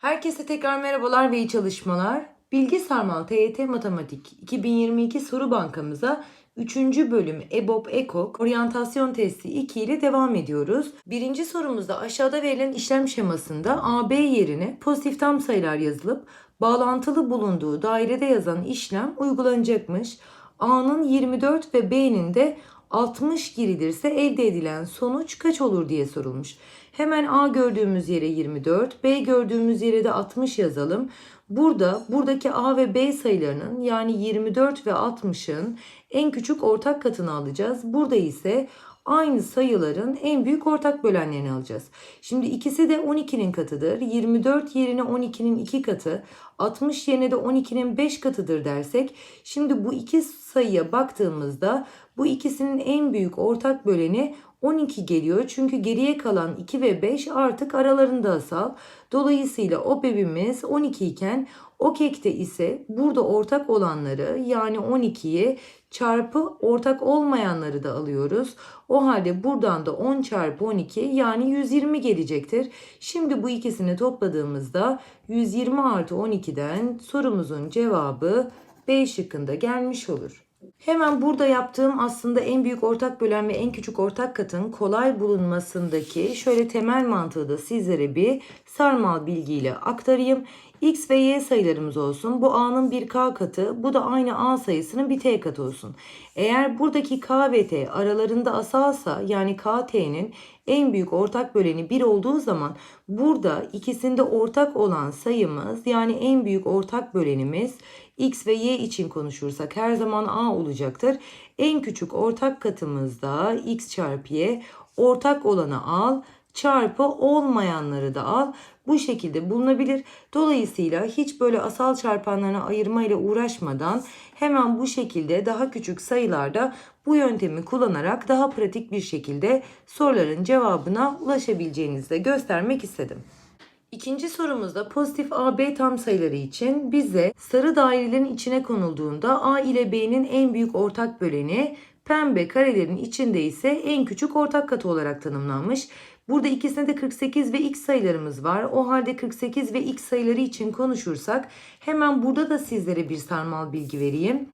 Herkese tekrar merhabalar ve iyi çalışmalar. Bilgi Sarmal TYT Matematik 2022 soru bankamıza 3. bölüm EBOB EKOK oryantasyon testi 2 ile devam ediyoruz. Birinci sorumuzda aşağıda verilen işlem şemasında AB yerine pozitif tam sayılar yazılıp bağlantılı bulunduğu dairede yazan işlem uygulanacakmış. A'nın 24 ve B'nin de 60 girilirse elde edilen sonuç kaç olur diye sorulmuş. Hemen A gördüğümüz yere 24, B gördüğümüz yere de 60 yazalım. Burada buradaki A ve B sayılarının yani 24 ve 60'ın en küçük ortak katını alacağız. Burada ise aynı sayıların en büyük ortak bölenlerini alacağız. Şimdi ikisi de 12'nin katıdır. 24 yerine 12'nin 2 katı, 60 yerine de 12'nin 5 katıdır dersek şimdi bu iki sayıya baktığımızda bu ikisinin en büyük ortak böleni 12 geliyor. Çünkü geriye kalan 2 ve 5 artık aralarında asal. Dolayısıyla o bebimiz 12 iken o kekte ise burada ortak olanları yani 12'yi çarpı ortak olmayanları da alıyoruz. O halde buradan da 10 çarpı 12 yani 120 gelecektir. Şimdi bu ikisini topladığımızda 120 artı 12'den sorumuzun cevabı B şıkkında gelmiş olur. Hemen burada yaptığım aslında en büyük ortak bölen ve en küçük ortak katın kolay bulunmasındaki şöyle temel mantığı da sizlere bir sarmal bilgiyle aktarayım. X ve Y sayılarımız olsun. Bu A'nın bir K katı, bu da aynı A sayısının bir T katı olsun. Eğer buradaki K ve T aralarında asalsa yani KT'nin en büyük ortak böleni 1 olduğu zaman burada ikisinde ortak olan sayımız yani en büyük ortak bölenimiz X ve Y için konuşursak her zaman A olacaktır. En küçük ortak katımızda X çarpı Y ortak olanı al çarpı olmayanları da al. Bu şekilde bulunabilir. Dolayısıyla hiç böyle asal çarpanlarına ayırma ile uğraşmadan hemen bu şekilde daha küçük sayılarda bu yöntemi kullanarak daha pratik bir şekilde soruların cevabına ulaşabileceğinizi de göstermek istedim. İkinci sorumuzda pozitif AB tam sayıları için bize sarı dairelerin içine konulduğunda A ile B'nin en büyük ortak böleni pembe karelerin içinde ise en küçük ortak katı olarak tanımlanmış. Burada ikisinde de 48 ve x sayılarımız var. O halde 48 ve x sayıları için konuşursak hemen burada da sizlere bir sarmal bilgi vereyim.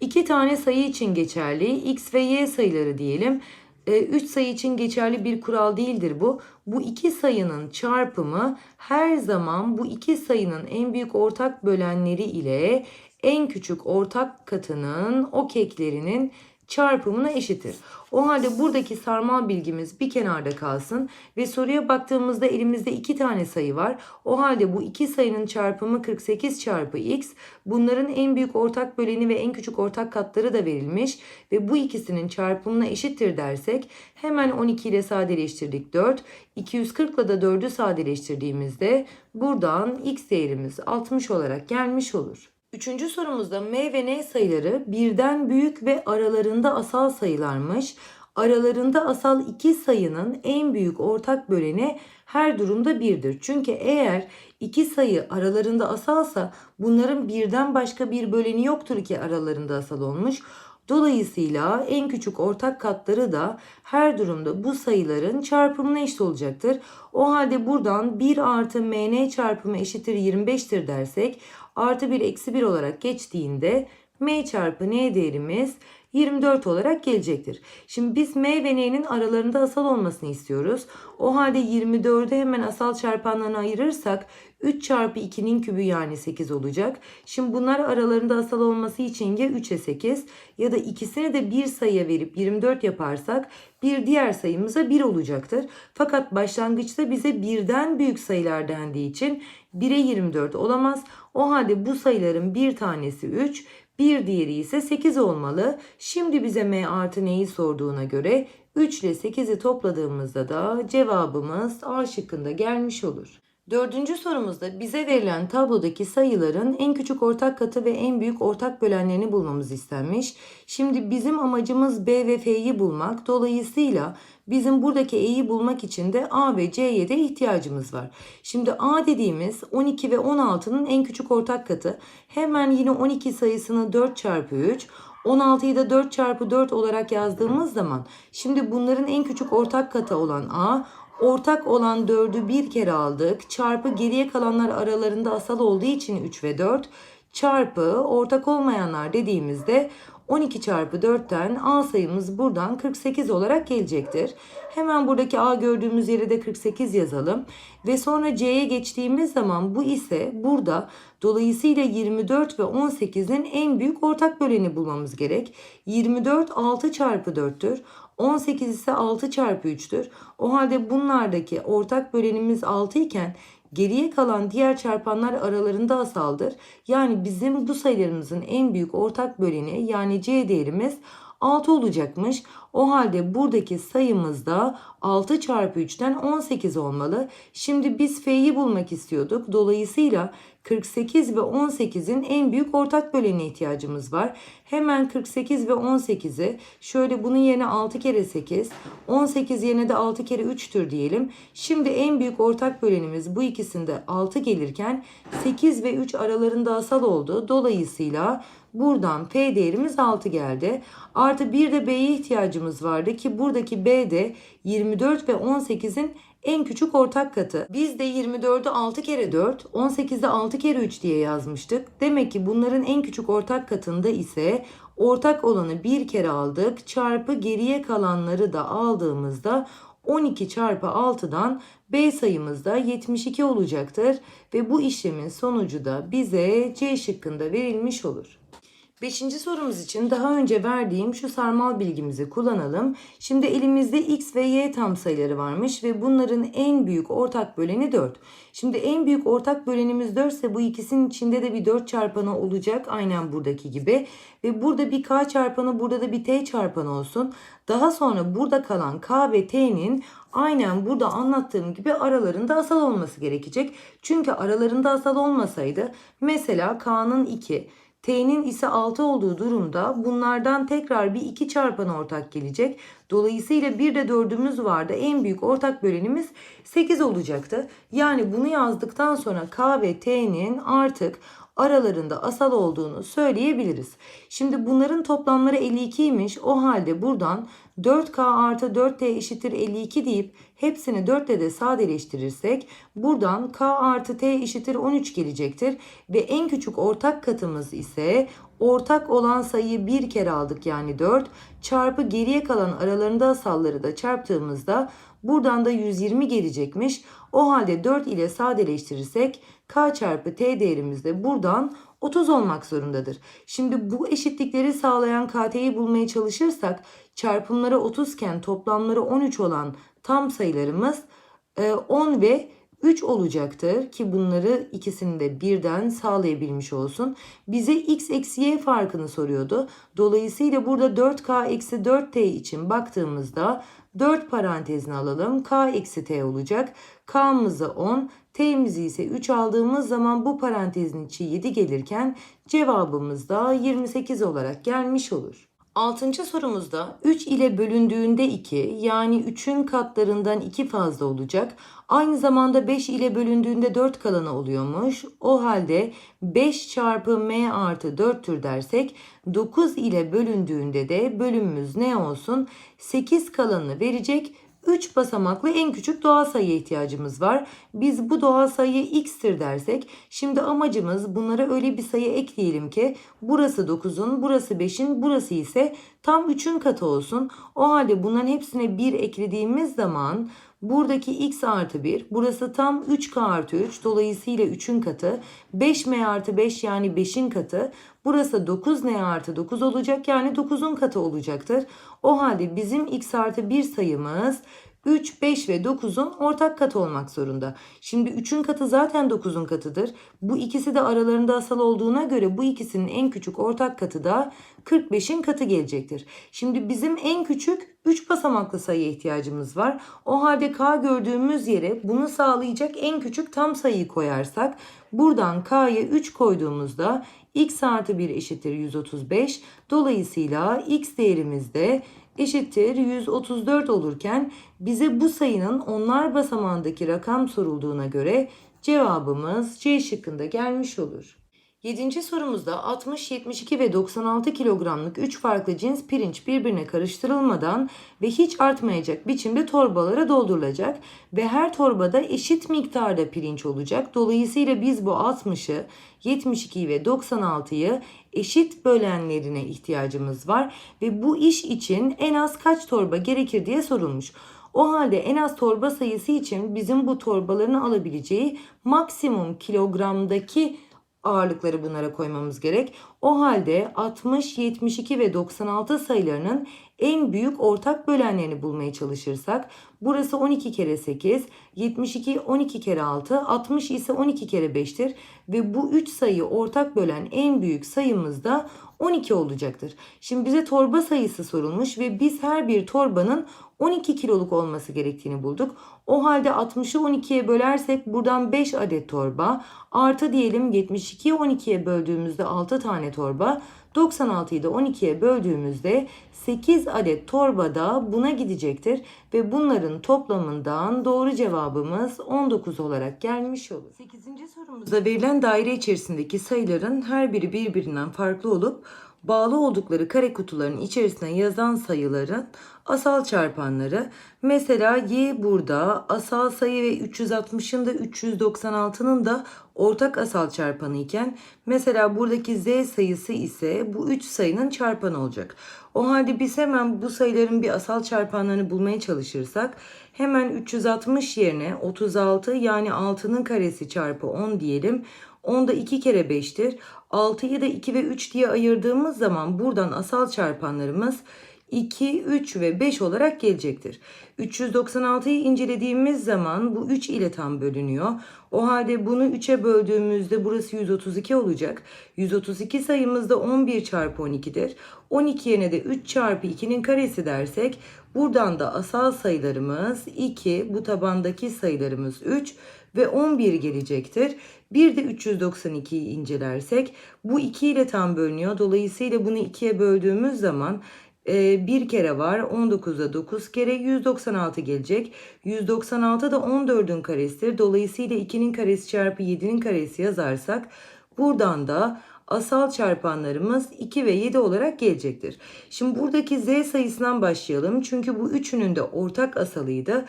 İki tane sayı için geçerli x ve y sayıları diyelim. 3 sayı için geçerli bir kural değildir bu. Bu iki sayının çarpımı her zaman bu iki sayının en büyük ortak bölenleri ile en küçük ortak katının o keklerinin çarpımına eşittir. O halde buradaki sarmal bilgimiz bir kenarda kalsın ve soruya baktığımızda elimizde iki tane sayı var. O halde bu iki sayının çarpımı 48 çarpı x. Bunların en büyük ortak böleni ve en küçük ortak katları da verilmiş ve bu ikisinin çarpımına eşittir dersek hemen 12 ile sadeleştirdik 4. 240 ile de 4'ü sadeleştirdiğimizde buradan x değerimiz 60 olarak gelmiş olur. Üçüncü sorumuzda M ve N sayıları birden büyük ve aralarında asal sayılarmış. Aralarında asal iki sayının en büyük ortak böleni her durumda birdir. Çünkü eğer iki sayı aralarında asalsa bunların birden başka bir böleni yoktur ki aralarında asal olmuş. Dolayısıyla en küçük ortak katları da her durumda bu sayıların çarpımına eşit olacaktır. O halde buradan 1 artı mn çarpımı eşittir 25'tir dersek artı 1 eksi 1 olarak geçtiğinde m çarpı n değerimiz 24 olarak gelecektir. Şimdi biz m ve n'nin aralarında asal olmasını istiyoruz. O halde 24'ü hemen asal çarpanlarına ayırırsak 3 çarpı 2'nin kübü yani 8 olacak. Şimdi bunlar aralarında asal olması için ya 3'e 8 ya da ikisini de bir sayıya verip 24 yaparsak bir diğer sayımıza 1 olacaktır. Fakat başlangıçta bize birden büyük sayılar dendiği için 1'e 24 olamaz. O halde bu sayıların bir tanesi 3, bir diğeri ise 8 olmalı. Şimdi bize m artı neyi sorduğuna göre 3 ile 8'i topladığımızda da cevabımız A şıkkında gelmiş olur. Dördüncü sorumuzda bize verilen tablodaki sayıların en küçük ortak katı ve en büyük ortak bölenlerini bulmamız istenmiş. Şimdi bizim amacımız B ve F'yi bulmak. Dolayısıyla bizim buradaki E'yi bulmak için de A ve C'ye de ihtiyacımız var. Şimdi A dediğimiz 12 ve 16'nın en küçük ortak katı. Hemen yine 12 sayısını 4 çarpı 3, 16'yı da 4 çarpı 4 olarak yazdığımız zaman şimdi bunların en küçük ortak katı olan A Ortak olan 4'ü bir kere aldık. Çarpı geriye kalanlar aralarında asal olduğu için 3 ve 4. Çarpı ortak olmayanlar dediğimizde 12 çarpı 4'ten A sayımız buradan 48 olarak gelecektir. Hemen buradaki A gördüğümüz yere de 48 yazalım. Ve sonra C'ye geçtiğimiz zaman bu ise burada dolayısıyla 24 ve 18'in en büyük ortak böleni bulmamız gerek. 24 6 çarpı 4'tür. 18 ise 6 çarpı 3'tür. O halde bunlardaki ortak bölenimiz 6 iken geriye kalan diğer çarpanlar aralarında asaldır. Yani bizim bu sayılarımızın en büyük ortak böleni yani C değerimiz 6 olacakmış. O halde buradaki sayımız da 6 çarpı 3'ten 18 olmalı. Şimdi biz F'yi bulmak istiyorduk. Dolayısıyla 48 ve 18'in en büyük ortak bölene ihtiyacımız var. Hemen 48 ve 18'i şöyle bunun yerine 6 kere 8, 18 yerine de 6 kere 3'tür diyelim. Şimdi en büyük ortak bölenimiz bu ikisinde 6 gelirken 8 ve 3 aralarında asal oldu. Dolayısıyla buradan P değerimiz 6 geldi. Artı bir de B'ye ihtiyacımız vardı ki buradaki B de 24 ve 18'in en küçük ortak katı. Biz de 24'ü 6 kere 4, 18'de 6 kere 3 diye yazmıştık. Demek ki bunların en küçük ortak katında ise ortak olanı bir kere aldık. Çarpı geriye kalanları da aldığımızda 12 çarpı 6'dan B sayımız da 72 olacaktır. Ve bu işlemin sonucu da bize C şıkkında verilmiş olur. Beşinci sorumuz için daha önce verdiğim şu sarmal bilgimizi kullanalım. Şimdi elimizde x ve y tam sayıları varmış ve bunların en büyük ortak böleni 4. Şimdi en büyük ortak bölenimiz 4 ise bu ikisinin içinde de bir 4 çarpanı olacak aynen buradaki gibi. Ve burada bir k çarpanı burada da bir t çarpanı olsun. Daha sonra burada kalan k ve t'nin aynen burada anlattığım gibi aralarında asal olması gerekecek. Çünkü aralarında asal olmasaydı mesela k'nın 2 T'nin ise 6 olduğu durumda bunlardan tekrar bir 2 çarpan ortak gelecek. Dolayısıyla bir de 4'ümüz vardı. En büyük ortak bölenimiz 8 olacaktı. Yani bunu yazdıktan sonra K ve T'nin artık aralarında asal olduğunu söyleyebiliriz. Şimdi bunların toplamları 52'ymiş. O halde buradan 4K artı 4T eşittir 52 deyip hepsini 4 ile de sadeleştirirsek buradan K artı T eşittir 13 gelecektir. Ve en küçük ortak katımız ise ortak olan sayıyı bir kere aldık yani 4 çarpı geriye kalan aralarında asalları da çarptığımızda buradan da 120 gelecekmiş. O halde 4 ile sadeleştirirsek k çarpı t değerimiz de buradan 30 olmak zorundadır. Şimdi bu eşitlikleri sağlayan kt'yi bulmaya çalışırsak çarpımları 30 iken toplamları 13 olan tam sayılarımız 10 e, ve 3 olacaktır ki bunları ikisini de birden sağlayabilmiş olsun. Bize x eksi y farkını soruyordu. Dolayısıyla burada 4k eksi 4t için baktığımızda 4 parantezine alalım. k eksi t olacak. k'mızı 10, t'mizi ise 3 aldığımız zaman bu parantezin içi 7 gelirken cevabımız da 28 olarak gelmiş olur. Altıncı sorumuzda 3 ile bölündüğünde 2 yani 3'ün katlarından 2 fazla olacak. Aynı zamanda 5 ile bölündüğünde 4 kalanı oluyormuş. O halde 5 çarpı m artı 4'tür dersek 9 ile bölündüğünde de bölümümüz ne olsun? 8 kalanını verecek 3 basamaklı en küçük doğal sayıya ihtiyacımız var. Biz bu doğal sayıyı x'tir dersek şimdi amacımız bunlara öyle bir sayı ekleyelim ki burası 9'un, burası 5'in, burası ise tam 3'ün katı olsun. O halde bunların hepsine 1 eklediğimiz zaman Buradaki x artı 1. Burası tam 3k artı 3. Dolayısıyla 3'ün katı. 5m artı 5 yani 5'in katı. Burası 9n artı 9 olacak. Yani 9'un katı olacaktır. O halde bizim x artı 1 sayımız 3, 5 ve 9'un ortak katı olmak zorunda. Şimdi 3'ün katı zaten 9'un katıdır. Bu ikisi de aralarında asal olduğuna göre bu ikisinin en küçük ortak katı da 45'in katı gelecektir. Şimdi bizim en küçük 3 basamaklı sayıya ihtiyacımız var. O halde k gördüğümüz yere bunu sağlayacak en küçük tam sayıyı koyarsak buradan k'ya 3 koyduğumuzda x artı 1 eşittir 135. Dolayısıyla x değerimiz de eşittir 134 olurken bize bu sayının onlar basamağındaki rakam sorulduğuna göre cevabımız C şıkkında gelmiş olur. Yedinci sorumuzda 60, 72 ve 96 kilogramlık 3 farklı cins pirinç birbirine karıştırılmadan ve hiç artmayacak biçimde torbalara doldurulacak ve her torbada eşit miktarda pirinç olacak. Dolayısıyla biz bu 60'ı, 72'yi ve 96'yı eşit bölenlerine ihtiyacımız var ve bu iş için en az kaç torba gerekir diye sorulmuş. O halde en az torba sayısı için bizim bu torbaların alabileceği maksimum kilogramdaki ağırlıkları bunlara koymamız gerek. O halde 60, 72 ve 96 sayılarının en büyük ortak bölenlerini bulmaya çalışırsak burası 12 kere 8, 72 12 kere 6, 60 ise 12 kere 5'tir ve bu 3 sayıyı ortak bölen en büyük sayımız da 12 olacaktır. Şimdi bize torba sayısı sorulmuş ve biz her bir torbanın 12 kiloluk olması gerektiğini bulduk. O halde 60'ı 12'ye bölersek buradan 5 adet torba artı diyelim 72'yi 12'ye böldüğümüzde 6 tane torba 96'yı da 12'ye böldüğümüzde 8 adet torba da buna gidecektir ve bunların toplamından doğru cevabımız 19 olarak gelmiş olur. 8. sorumuzda verilen daire içerisindeki sayıların her biri birbirinden farklı olup bağlı oldukları kare kutuların içerisine yazan sayıların asal çarpanları. Mesela y burada asal sayı ve 360'ın da 396'nın da ortak asal çarpanı iken mesela buradaki z sayısı ise bu 3 sayının çarpanı olacak. O halde biz hemen bu sayıların bir asal çarpanlarını bulmaya çalışırsak hemen 360 yerine 36 yani 6'nın karesi çarpı 10 diyelim. 10 da 2 kere 5'tir. 6'yı da 2 ve 3 diye ayırdığımız zaman buradan asal çarpanlarımız 2, 3 ve 5 olarak gelecektir. 396'yı incelediğimiz zaman bu 3 ile tam bölünüyor. O halde bunu 3'e böldüğümüzde burası 132 olacak. 132 sayımız da 11 çarpı 12'dir. 12 yerine de 3 çarpı 2'nin karesi dersek buradan da asal sayılarımız 2, bu tabandaki sayılarımız 3 ve 11 gelecektir. Bir de 392'yi incelersek bu 2 ile tam bölünüyor. Dolayısıyla bunu 2'ye böldüğümüz zaman e, bir kere var. 19'da 9 kere 196 gelecek. 196 da 14'ün karesidir. Dolayısıyla 2'nin karesi çarpı 7'nin karesi yazarsak buradan da asal çarpanlarımız 2 ve 7 olarak gelecektir. Şimdi buradaki z sayısından başlayalım. Çünkü bu üçünün de ortak asalıydı.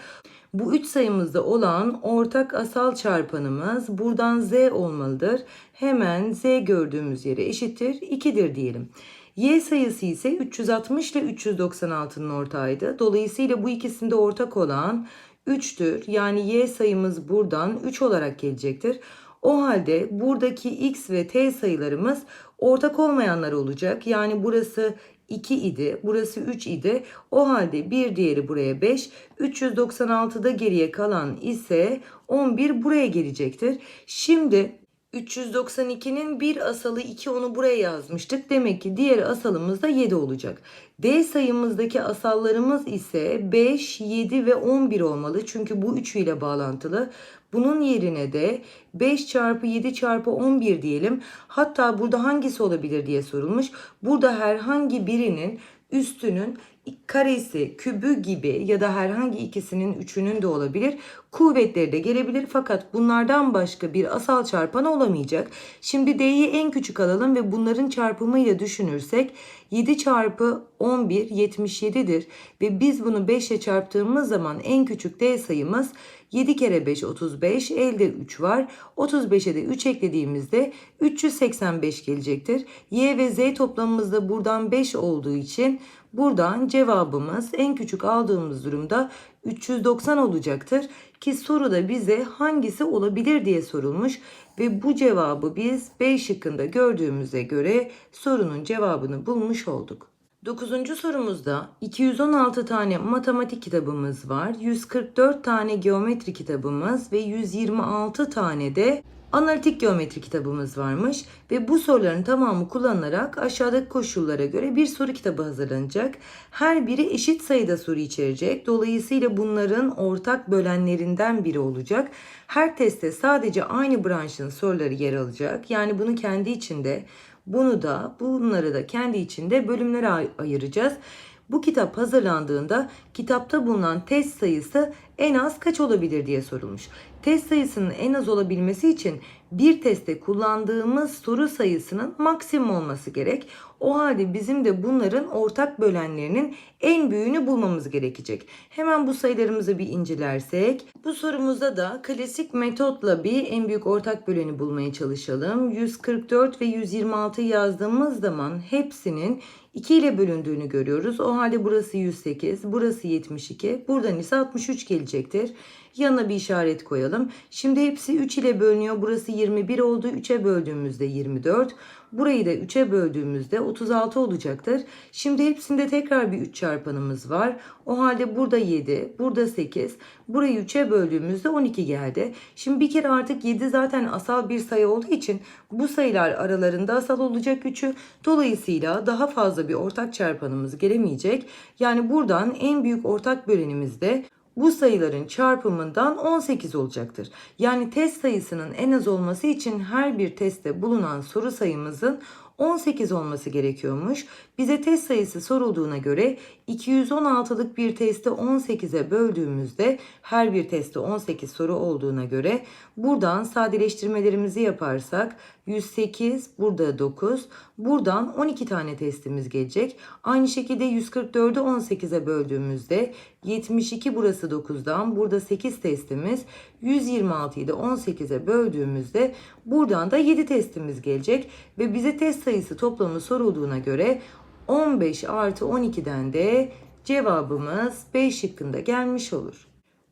Bu üç sayımızda olan ortak asal çarpanımız buradan z olmalıdır. Hemen z gördüğümüz yere eşittir 2'dir diyelim. Y sayısı ise 360 ile 396'nın ortağıydı. Dolayısıyla bu ikisinde ortak olan 3'tür. Yani y sayımız buradan 3 olarak gelecektir. O halde buradaki x ve t sayılarımız ortak olmayanlar olacak. Yani burası 2 idi. Burası 3 idi. O halde bir diğeri buraya 5. 396'da geriye kalan ise 11 buraya gelecektir. Şimdi 392'nin bir asalı 2 onu buraya yazmıştık. Demek ki diğer asalımız da 7 olacak. D sayımızdaki asallarımız ise 5, 7 ve 11 olmalı. Çünkü bu üçü ile bağlantılı. Bunun yerine de 5 çarpı 7 çarpı 11 diyelim. Hatta burada hangisi olabilir diye sorulmuş. Burada herhangi birinin üstünün karesi, kübü gibi ya da herhangi ikisinin üçünün de olabilir. Kuvvetleri de gelebilir fakat bunlardan başka bir asal çarpan olamayacak. Şimdi D'yi en küçük alalım ve bunların çarpımıyla düşünürsek 7 çarpı 11 77'dir ve biz bunu 5 ile çarptığımız zaman en küçük D sayımız 7 kere 5 35 elde 3 var. 35'e de 3 eklediğimizde 385 gelecektir. Y ve Z toplamımız da buradan 5 olduğu için buradan cevabımız en küçük aldığımız durumda 390 olacaktır. Ki soruda bize hangisi olabilir diye sorulmuş ve bu cevabı biz B şıkkında gördüğümüze göre sorunun cevabını bulmuş olduk. 9. sorumuzda 216 tane matematik kitabımız var. 144 tane geometri kitabımız ve 126 tane de analitik geometri kitabımız varmış ve bu soruların tamamı kullanılarak aşağıdaki koşullara göre bir soru kitabı hazırlanacak. Her biri eşit sayıda soru içerecek. Dolayısıyla bunların ortak bölenlerinden biri olacak. Her testte sadece aynı branşın soruları yer alacak. Yani bunu kendi içinde bunu da bunları da kendi içinde bölümlere ay- ayıracağız. Bu kitap hazırlandığında kitapta bulunan test sayısı en az kaç olabilir diye sorulmuş. Test sayısının en az olabilmesi için bir testte kullandığımız soru sayısının maksimum olması gerek. O halde bizim de bunların ortak bölenlerinin en büyüğünü bulmamız gerekecek. Hemen bu sayılarımızı bir incelersek. Bu sorumuzda da klasik metotla bir en büyük ortak böleni bulmaya çalışalım. 144 ve 126 yazdığımız zaman hepsinin 2 ile bölündüğünü görüyoruz. O halde burası 108, burası 72, buradan ise 63 gelecektir. Yanına bir işaret koyalım. Şimdi hepsi 3 ile bölünüyor. Burası 21 oldu. 3'e böldüğümüzde 24. Burayı da 3'e böldüğümüzde 36 olacaktır. Şimdi hepsinde tekrar bir 3 çarpanımız var. O halde burada 7, burada 8. Burayı 3'e böldüğümüzde 12 geldi. Şimdi bir kere artık 7 zaten asal bir sayı olduğu için bu sayılar aralarında asal olacak 3'ü. Dolayısıyla daha fazla bir ortak çarpanımız gelemeyecek. Yani buradan en büyük ortak bölenimiz de bu sayıların çarpımından 18 olacaktır. Yani test sayısının en az olması için her bir testte bulunan soru sayımızın 18 olması gerekiyormuş. Bize test sayısı sorulduğuna göre 216'lık bir testi 18'e böldüğümüzde her bir testte 18 soru olduğuna göre buradan sadeleştirmelerimizi yaparsak 108 burada 9 buradan 12 tane testimiz gelecek. Aynı şekilde 144'ü 18'e böldüğümüzde 72 burası 9'dan burada 8 testimiz 126'yı da 18'e böldüğümüzde buradan da 7 testimiz gelecek ve bize test sayısı toplamı sorulduğuna göre 15 artı 12'den de cevabımız B şıkkında gelmiş olur.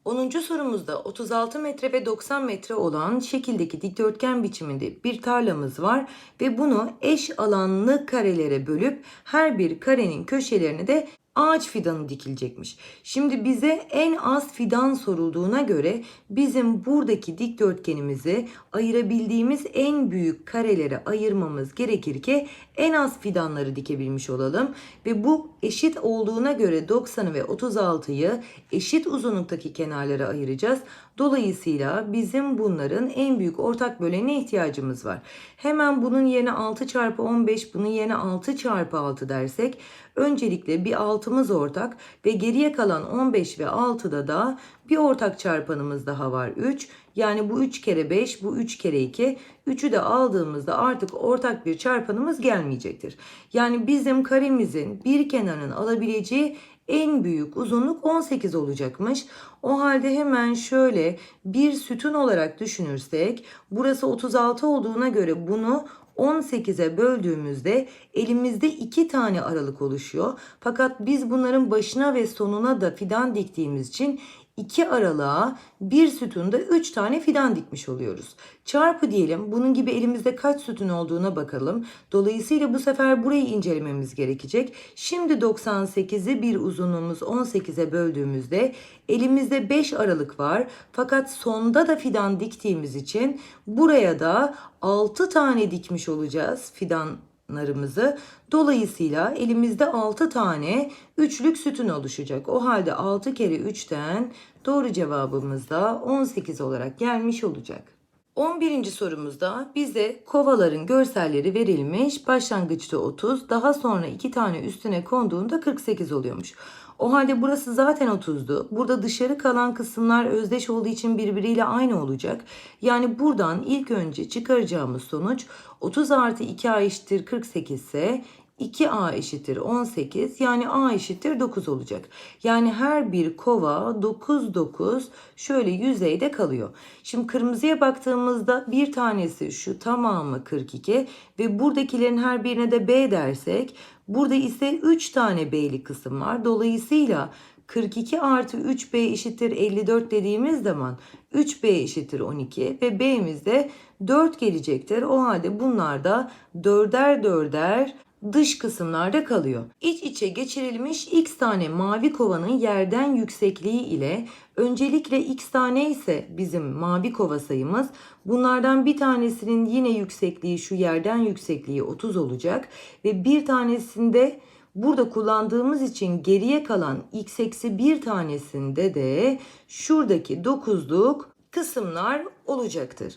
10. sorumuzda 36 metre ve 90 metre olan şekildeki dikdörtgen biçiminde bir tarlamız var ve bunu eş alanlı karelere bölüp her bir karenin köşelerine de ağaç fidanı dikilecekmiş. Şimdi bize en az fidan sorulduğuna göre bizim buradaki dikdörtgenimizi ayırabildiğimiz en büyük karelere ayırmamız gerekir ki en az fidanları dikebilmiş olalım. Ve bu eşit olduğuna göre 90'ı ve 36'yı eşit uzunluktaki kenarlara ayıracağız. Dolayısıyla bizim bunların en büyük ortak bölenine ihtiyacımız var. Hemen bunun yerine 6 çarpı 15, bunun yerine 6 çarpı 6 dersek öncelikle bir 6'mız ortak ve geriye kalan 15 ve 6'da da bir ortak çarpanımız daha var 3. Yani bu 3 kere 5, bu 3 kere 2. 3'ü de aldığımızda artık ortak bir çarpanımız gelmeyecektir. Yani bizim karemizin bir kenarının alabileceği en büyük uzunluk 18 olacakmış. O halde hemen şöyle bir sütun olarak düşünürsek burası 36 olduğuna göre bunu 18'e böldüğümüzde elimizde iki tane aralık oluşuyor. Fakat biz bunların başına ve sonuna da fidan diktiğimiz için iki aralığa bir sütunda üç tane fidan dikmiş oluyoruz. Çarpı diyelim bunun gibi elimizde kaç sütun olduğuna bakalım. Dolayısıyla bu sefer burayı incelememiz gerekecek. Şimdi 98'i bir uzunluğumuz 18'e böldüğümüzde elimizde 5 aralık var. Fakat sonda da fidan diktiğimiz için buraya da 6 tane dikmiş olacağız fidan narımızı. Dolayısıyla elimizde 6 tane üçlük sütun oluşacak. O halde 6 kere 3'ten doğru cevabımız da 18 olarak gelmiş olacak. 11. sorumuzda bize kovaların görselleri verilmiş. Başlangıçta 30, daha sonra 2 tane üstüne konduğunda 48 oluyormuş. O halde burası zaten 30'du. Burada dışarı kalan kısımlar özdeş olduğu için birbiriyle aynı olacak. Yani buradan ilk önce çıkaracağımız sonuç 30 artı 2a eşittir 48 ise 2a eşittir 18 yani a eşittir 9 olacak. Yani her bir kova 9 9 şöyle yüzeyde kalıyor. Şimdi kırmızıya baktığımızda bir tanesi şu tamamı 42 ve buradakilerin her birine de b dersek burada ise 3 tane b'li kısım var. Dolayısıyla 42 artı 3b eşittir 54 dediğimiz zaman 3b eşittir 12 ve b'miz de 4 gelecektir. O halde bunlar da dörder dörder dış kısımlarda kalıyor. İç içe geçirilmiş x tane mavi kovanın yerden yüksekliği ile öncelikle x tane ise bizim mavi kova sayımız. Bunlardan bir tanesinin yine yüksekliği şu yerden yüksekliği 30 olacak ve bir tanesinde burada kullandığımız için geriye kalan x eksi bir tanesinde de şuradaki 9'luk kısımlar olacaktır.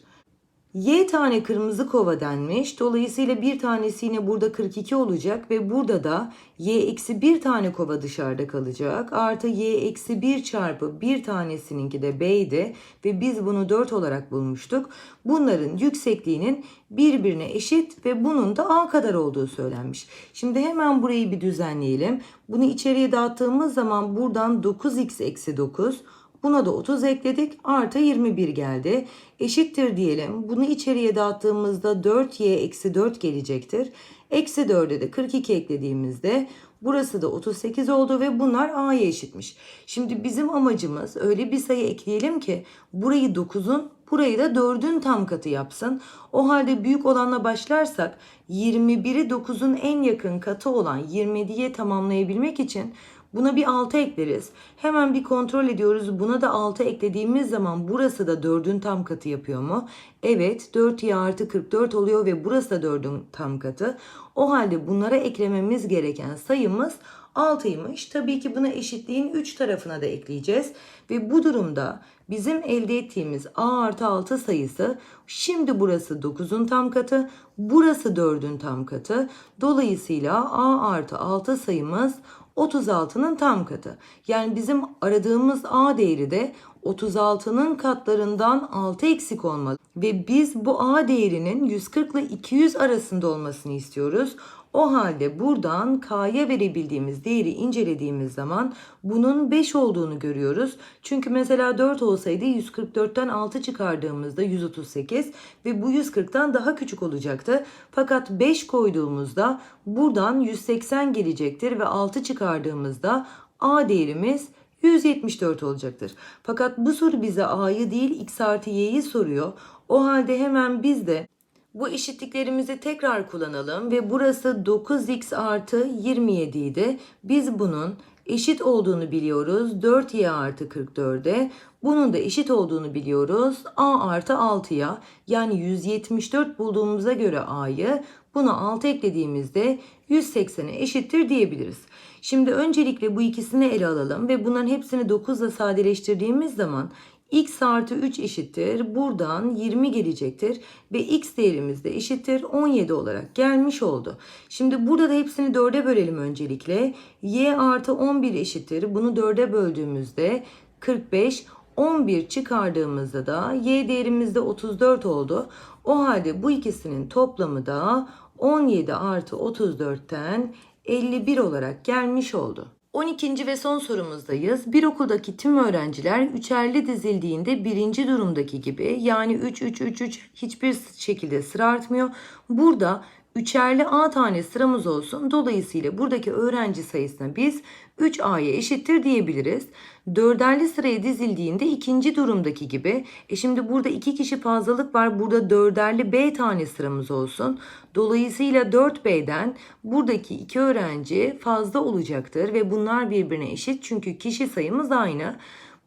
Y tane kırmızı kova denmiş. Dolayısıyla bir tanesi yine burada 42 olacak ve burada da y eksi bir tane kova dışarıda kalacak. Artı y eksi 1 çarpı bir tanesininki de b'ydi ve biz bunu 4 olarak bulmuştuk. Bunların yüksekliğinin birbirine eşit ve bunun da a kadar olduğu söylenmiş. Şimdi hemen burayı bir düzenleyelim. Bunu içeriye dağıttığımız zaman buradan 9x eksi 9 Buna da 30 ekledik. Artı 21 geldi. Eşittir diyelim. Bunu içeriye dağıttığımızda 4y eksi 4 gelecektir. Eksi 4'e de 42 eklediğimizde burası da 38 oldu ve bunlar a'ya eşitmiş. Şimdi bizim amacımız öyle bir sayı ekleyelim ki burayı 9'un burayı da 4'ün tam katı yapsın. O halde büyük olanla başlarsak 21'i 9'un en yakın katı olan 27'ye tamamlayabilmek için Buna bir 6 ekleriz. Hemen bir kontrol ediyoruz. Buna da 6 eklediğimiz zaman burası da 4'ün tam katı yapıyor mu? Evet 4y artı 44 oluyor ve burası da 4'ün tam katı. O halde bunlara eklememiz gereken sayımız 6'ymış. Tabii ki buna eşitliğin 3 tarafına da ekleyeceğiz. Ve bu durumda bizim elde ettiğimiz a artı 6 sayısı şimdi burası 9'un tam katı, burası 4'ün tam katı. Dolayısıyla a artı 6 sayımız 36'nın tam katı. Yani bizim aradığımız A değeri de 36'nın katlarından 6 eksik olmalı. Ve biz bu A değerinin 140 ile 200 arasında olmasını istiyoruz. O halde buradan K'ya verebildiğimiz değeri incelediğimiz zaman bunun 5 olduğunu görüyoruz. Çünkü mesela 4 olsaydı 144'ten 6 çıkardığımızda 138 ve bu 140'tan daha küçük olacaktı. Fakat 5 koyduğumuzda buradan 180 gelecektir ve 6 çıkardığımızda A değerimiz 174 olacaktır. Fakat bu soru bize A'yı değil X artı Y'yi soruyor. O halde hemen biz de bu eşitliklerimizi tekrar kullanalım ve burası 9x artı 27 idi. Biz bunun eşit olduğunu biliyoruz 4y artı 44'e. Bunun da eşit olduğunu biliyoruz a artı 6'ya. Yani 174 bulduğumuza göre a'yı buna 6 eklediğimizde 180'e eşittir diyebiliriz. Şimdi öncelikle bu ikisini ele alalım ve bunların hepsini 9 ile sadeleştirdiğimiz zaman x artı 3 eşittir. Buradan 20 gelecektir. Ve x değerimiz de eşittir 17 olarak gelmiş oldu. Şimdi burada da hepsini 4'e bölelim öncelikle. y artı 11 eşittir. Bunu 4'e böldüğümüzde 45 11 çıkardığımızda da y değerimiz de 34 oldu. O halde bu ikisinin toplamı da 17 artı 34'ten 51 olarak gelmiş oldu. 12. ve son sorumuzdayız. Bir okuldaki tüm öğrenciler üçerli dizildiğinde birinci durumdaki gibi yani 3 3 3 3 hiçbir şekilde sıra artmıyor. Burada üçerli A tane sıramız olsun. Dolayısıyla buradaki öğrenci sayısına biz 3A'ya eşittir diyebiliriz. Dörderli sıraya dizildiğinde ikinci durumdaki gibi. E şimdi burada iki kişi fazlalık var. Burada dörderli B tane sıramız olsun. Dolayısıyla 4B'den buradaki iki öğrenci fazla olacaktır ve bunlar birbirine eşit çünkü kişi sayımız aynı.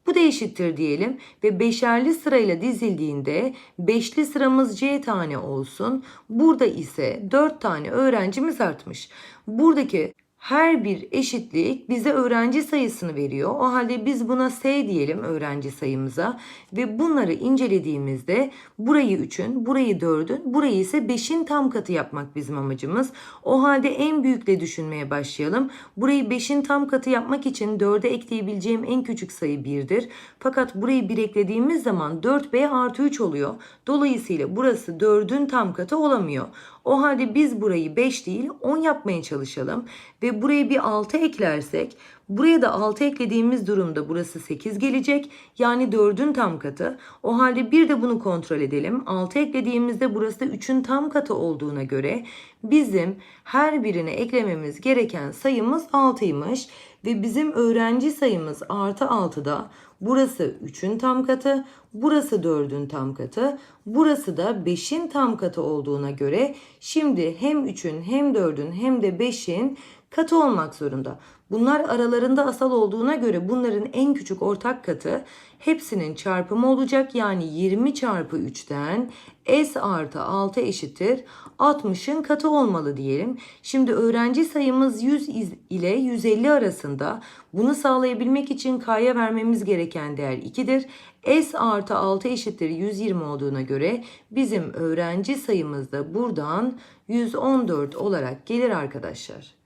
Bu da eşittir diyelim ve beşerli sırayla dizildiğinde beşli sıramız C tane olsun. Burada ise 4 tane öğrencimiz artmış. Buradaki her bir eşitlik bize öğrenci sayısını veriyor. O halde biz buna S diyelim öğrenci sayımıza ve bunları incelediğimizde burayı 3'ün, burayı 4'ün, burayı ise 5'in tam katı yapmak bizim amacımız. O halde en büyükle düşünmeye başlayalım. Burayı 5'in tam katı yapmak için 4'e ekleyebileceğim en küçük sayı 1'dir. Fakat burayı 1 eklediğimiz zaman 4B artı 3 oluyor. Dolayısıyla burası 4'ün tam katı olamıyor. O halde biz burayı 5 değil 10 yapmaya çalışalım ve buraya bir 6 eklersek buraya da 6 eklediğimiz durumda burası 8 gelecek. Yani 4'ün tam katı. O halde bir de bunu kontrol edelim. 6 eklediğimizde burası da 3'ün tam katı olduğuna göre bizim her birine eklememiz gereken sayımız 6'ymış ve bizim öğrenci sayımız artı 6'da burası 3'ün tam katı, burası 4'ün tam katı, burası da 5'in tam katı olduğuna göre şimdi hem 3'ün hem 4'ün hem de 5'in katı olmak zorunda. Bunlar aralarında asal olduğuna göre bunların en küçük ortak katı hepsinin çarpımı olacak. Yani 20 çarpı 3'ten S artı 6 eşittir 60'ın katı olmalı diyelim. Şimdi öğrenci sayımız 100 iz- ile 150 arasında. Bunu sağlayabilmek için K'ya vermemiz gereken değer 2'dir. S artı 6 eşittir 120 olduğuna göre bizim öğrenci sayımız da buradan 114 olarak gelir arkadaşlar.